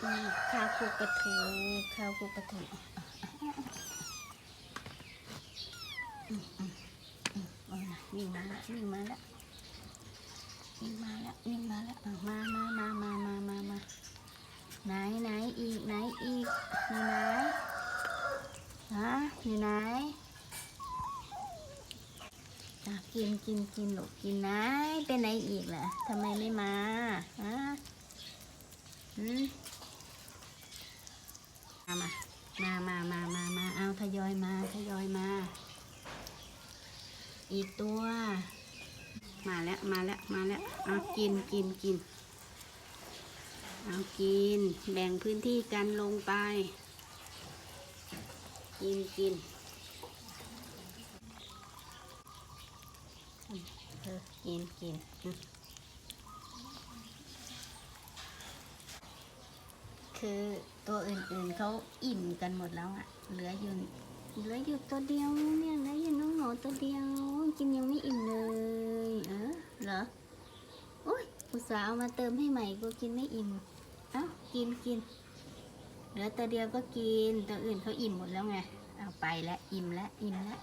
ข้าวคลุกปลาทูข้าวคลุกปลาทูมอืมอืมเอานะวิ่งมาแล้ววิ่งมาแล้ววิ่งมาแล้ววิ่งมาแล้วมามามามามามามาไหนไหนอีกไหนอีกอยู่ไหนฮะอยู่ไหนกินกินกินหลกกินไหนเป็นไหนอีกล่ะทำไมไม่มาฮะอืม มา มามามามามาเอาทยอยมาทยอยมา อีกตัว มาแล้วมาแล้วมาแล้วเอากินกินกินเอากิน แบ่งพื้นที่กันลงไป กินกินเออกินกินอืม คือตัวอื่นๆเขาอิ่มกันหมดแล้วอะเหลืออยู่เหลืออยู่ตัวเดียวเนี่ยเหลืออยู่น้องหนูตัวเดียว กินยังไม่อิ่มเลย เออเหรออุ้ยอุตส่าห์เอามาเติมให้ใหม่ก็กินไม่อิ่มเอ้ากินกินเหลือตัวเดียวก็กินตัวอื่นเขาอิ่มหมดแล้วไงเอาไปแล้วอิ่มแล้วอิ่มแล้ว